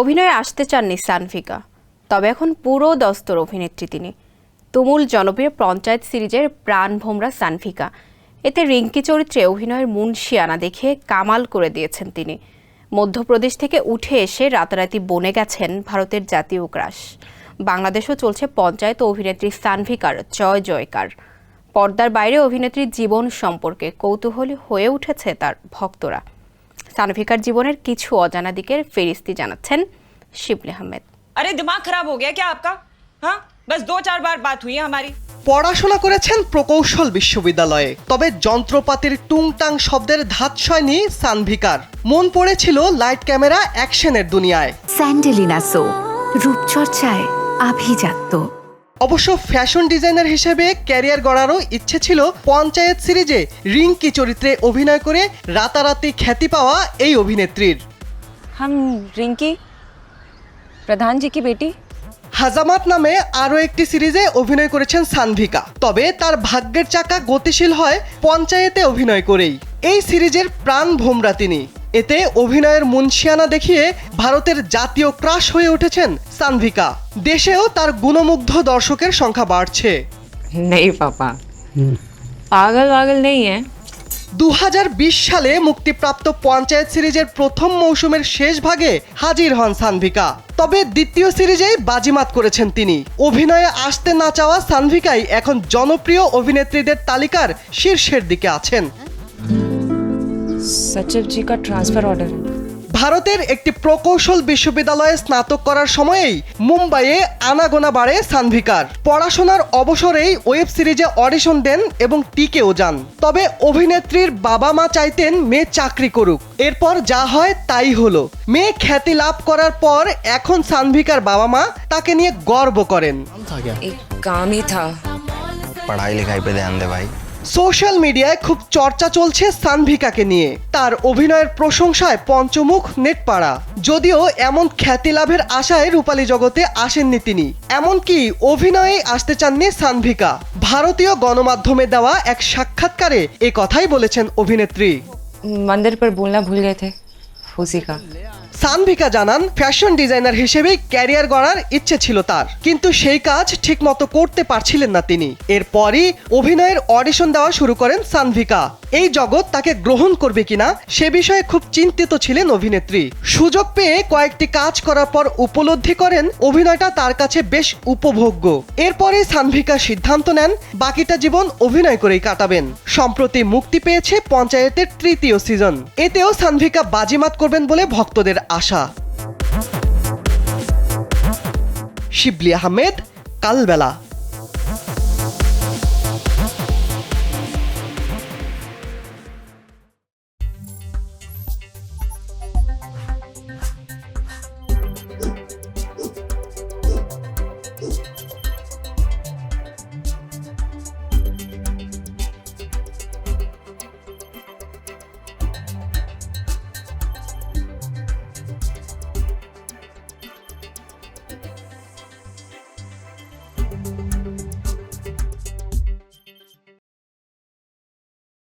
অভিনয়ে আসতে চাননি সানভিকা, তবে এখন পুরো দস্তর অভিনেত্রী তিনি। তুমুল জনপ্রিয় পঞ্চায়েত সিরিজের প্রাণ ভোমরা সানভিকা। এতে রিঙ্কি চরিত্রে অভিনয়ের মুন্সিয়ানা দেখে কামাল করে দিয়েছেন তিনি। মধ্যপ্রদেশ থেকে উঠে এসে রাতারাতি বনে গেছেন ভারতের জাতীয় ক্রাশ। বাংলাদেশও চলছে পঞ্চায়েত অভিনেত্রী সানভিকার জয় জয়কার। পর্দার বাইরে অভিনেত্রীর জীবন সম্পর্কে কৌতূহলী হয়ে উঠেছে তার ভক্তরা। তানভিকার জীবনের কিছু অজানা দিকের ফেরিস্তি জানাচ্ছেন শিবলি আহমেদ। আরে দিমাগ খারাপ হয়ে গেছে আপকা? হ্যাঁ? বাস দো চার বার বাত হুই আমারি। পড়াশোনা করেছেন প্রকৌশল বিশ্ববিদ্যালয়ে তবে যন্ত্রপাতির টুংটাং শব্দের ধাতসয়নি সানভিকার। মন পড়েছিল লাইট ক্যামেরা অ্যাকশনের দুনিয়ায়। স্যান্ডেলিনাসো রূপচর্চায় আভিজাত্য। অবশ্য ফ্যাশন ডিজাইনার হিসেবে ক্যারিয়ার গড়ারও ইচ্ছে ছিল পঞ্চায়েত সিরিজে রিঙ্কি চরিত্রে অভিনয় করে রাতারাতি খ্যাতি পাওয়া এই অভিনেত্রীর। হাম রিঙ্কি কি বেটি। হাজামাত নামে আরও একটি সিরিজে অভিনয় করেছেন সানভিকা। তবে তার ভাগ্যের চাকা গতিশীল হয় পঞ্চায়েতে অভিনয় করেই। এই সিরিজের প্রাণ ভোমরা তিনি। এতে অভিনয়ের মুন্সিয়ানা দেখিয়ে ভারতের জাতীয় ক্রাশ হয়ে উঠেছেন সানভিকা। দেশেও তার গুণমুগ্ধ দর্শকের সংখ্যা বাড়ছে। নেই পাপা পাগল পাগল নেই দু হাজার বিশ সালে মুক্তিপ্রাপ্ত পঞ্চায়েত সিরিজের প্রথম মৌসুমের শেষ ভাগে হাজির হন সানভিকা। তবে দ্বিতীয় সিরিজেই বাজিমাত করেছেন তিনি। অভিনয়ে আসতে না চাওয়া সানভিকাই এখন জনপ্রিয় অভিনেত্রীদের তালিকার শীর্ষের দিকে আছেন। কা ট্রান্সফার অর্ডার ভারতের একটি প্রকৌশল বিশ্ববিদ্যালয়ে স্নাতক করার সময়েই মুম্বাইয়ে আনাগোনা বাড়ে সানভিকার। পড়াশোনার অবসরেই ওয়েব সিরিজে অডিশন দেন এবং টিকেও যান। তবে অভিনেত্রীর বাবা মা চাইতেন মেয়ে চাকরি করুক। এরপর যা হয় তাই হলো। মেয়ে খ্যাতি লাভ করার পর এখন সানভিকার বাবা মা তাকে নিয়ে গর্ব করেন। পড়াই লেখাই পে ধ্যান দে ভাই। সোশ্যাল মিডিয়ায় খুব চর্চা চলছে সানভিকাকে নিয়ে তার অভিনয়ের প্রশংসায় পঞ্চমুখ নেটপাড়া যদিও এমন খ্যাতি লাভের আশায় রূপালী জগতে আসেননি তিনি এমনকি অভিনয়ে আসতে চাননি সানভিকা ভারতীয় গণমাধ্যমে দেওয়া এক সাক্ষাৎকারে এ কথাই বলেছেন অভিনেত্রী मंदिर पर बोलना भूल गए थे उसी का সানভিকা জানান, ফ্যাশন ডিজাইনার হিসেবেই ক্যারিয়ার গড়ার ইচ্ছে ছিল তার। কিন্তু সেই কাজ ঠিকমতো করতে পারছিলেন না তিনি। এরপরই অভিনয়ের অডিশন দেওয়া শুরু করেন সানভিকা। এই জগৎ তাকে গ্রহণ করবে কিনা, সে বিষয়ে খুব চিন্তিত ছিলেন অভিনেত্রী। সুযোগ পেয়ে কয়েকটি কাজ করার পর উপলব্ধি করেন, অভিনয়টা তার কাছে বেশ উপভোগ্য। এরপরে সানভিকা সিদ্ধান্ত নেন, বাকিটা জীবন অভিনয় করেই কাটাবেন। সম্প্রতি মুক্তি পেয়েছে পঞ্চায়েতের তৃতীয় সিজন। এতেও সানভিকা বাজিমাত করবেন বলে ভক্তদের আশা। শিবলি আহমেদ কালবেলা।